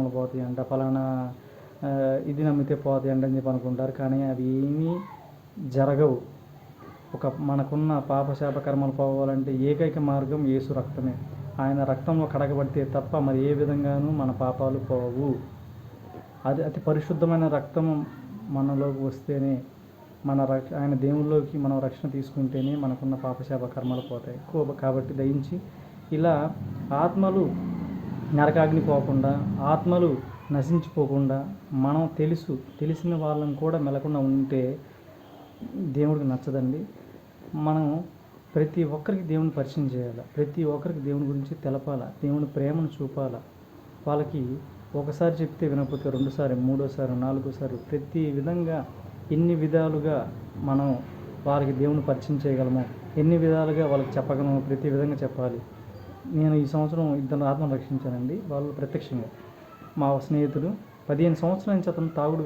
కర్మలు పోతాయి అంట ఫలానా ఇది నమ్మితే పోతాయి అంట అని చెప్పి అనుకుంటారు. కానీ అవి ఏమీ జరగవు. ఒక మనకున్న పాపశాప కర్మలు పోవాలంటే ఏకైక మార్గం యేసు రక్తమే. ఆయన రక్తంలో కడగబడితే తప్ప మరి ఏ విధంగానూ మన పాపాలు పోవు. అది అతి పరిశుద్ధమైన రక్తం మనలోకి వస్తేనే మన రక్ష ఆయన దేవుళ్ళలోకి మనం రక్షణ తీసుకుంటేనే మనకున్న పాపశాప కర్మలు పోతాయి. కాబట్టి దయించి ఇలా ఆత్మలు నరకాగ్ని పోకుండా ఆత్మలు నశించిపోకుండా మనం తెలుసు తెలిసిన వాళ్ళని కూడా మెలకుండా ఉంటే దేవుడికి నచ్చదండి. మనం ప్రతి ఒక్కరికి దేవుని పరిచయం చేయాలి. ప్రతి ఒక్కరికి దేవుని గురించి తెలపాల. దేవుని ప్రేమను చూపాల. వాళ్ళకి ఒకసారి చెప్తే వినకపోతే రెండోసారి మూడోసారి నాలుగోసారి ప్రతి విధంగా ఎన్ని విధాలుగా మనం వాళ్ళకి దేవుని పరిచయం చేయగలమో ఎన్ని విధాలుగా వాళ్ళకి చెప్పగలమో ప్రతి విధంగా చెప్పాలి. నేను ఈ సంవత్సరం ఇద్దరు ఆత్మను రక్షించానండి. వాళ్ళు ప్రత్యక్షంగా. మా స్నేహితుడు పదిహేను సంవత్సరాల నుంచి అతను తాగుడు